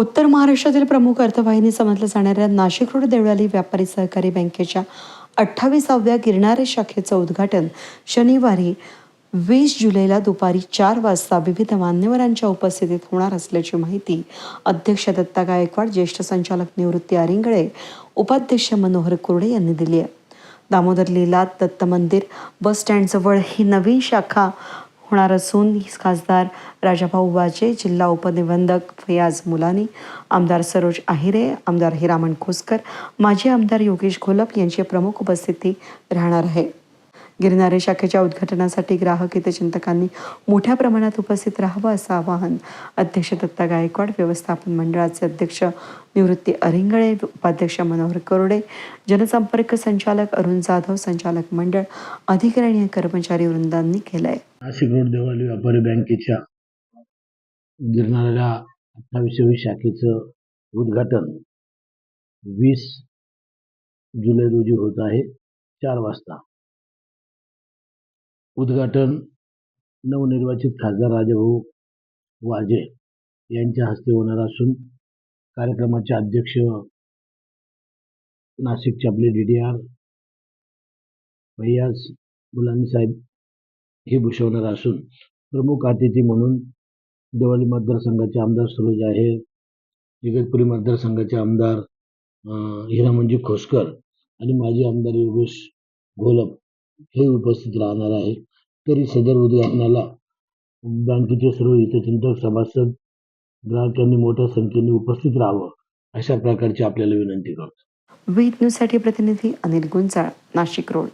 उत्तर महाराष्ट्रातील प्रमुख अर्थवाहिनी समजल्या जाणाऱ्या नाशिक रोड देवळाली व्यापारी सहकारी बँकेच्या अठ्ठावीसाव्या गिरणारे शाखेचं उद्घाटन शनिवारी वीस जुलैला दुपारी चार वाजता विविध मान्यवरांच्या उपस्थितीत होणार असल्याची माहिती अध्यक्ष दत्ता गायकवाड ज्येष्ठ संचालक निवृत्ती आरिंगळे उपाध्यक्ष मनोहर कुर्डे यांनी दिली आहे. दामोदर लीला दत्त मंदिर बस स्टँडजवळ ही नवीन शाखा होणार असून खासदार राजाभाऊ वाजे जिल्हा उपनिबंधक फयाज मुलानी आमदार सरोज आहिरे आमदार हिरामण खोसकर माजी आमदार योगेश घोलप यांची प्रमुख उपस्थिती राहणार आहे. गिरणारे शाखेच्या उद्घाटनासाठी ग्राहक हितचिंतकांनी मोठ्या प्रमाणात उपस्थित राहावं असं आवाहन अध्यक्ष दत्ता गायकवाड व्यवस्थापन मंडळाचे अध्यक्ष निवृत्ती अरिंगळे उपाध्यक्ष मनोहर करोडे जनसंपर्क संचालक अरुण जाधव संचालक मंडळ अधिकारी आणि कर्मचारी वृंदांनी केलं आहे नाशिक रोड देवाली व्यापारी बँकेच्या गिरणाऱ्या अठ्ठावीसावी शाखेचं उद्घाटन वीस जुलै रोजी होत आहे चार वाजता. उद्घाटन नवनिर्वाचित खासदार राजाभाऊ वाजे यांच्या हस्ते होणार असून कार्यक्रमाचे अध्यक्ष नाशिकचे आपले D D R Bhaiyas Mulani साहेब हे भूषवणार असून प्रमुख अतिथी म्हणून देवाली मतदारसंघाचे आमदार सरोज आहेर इगतपुरी मतदारसंघाचे आमदार हिरामंजी खोसकर आणि माजी आमदार योगेश घोलप हे उपस्थित राहणार आहे तरी सदर उद्घाटनाला बँकेचे सर्व हितचिंतक सभासद ग्राहकांनी मोठ्या संख्येने उपस्थित राहावं अशा प्रकारची आपल्याला विनंती करतो. न्यूजसाठी प्रतिनिधी अनिल गुंजाळ नाशिक रोड.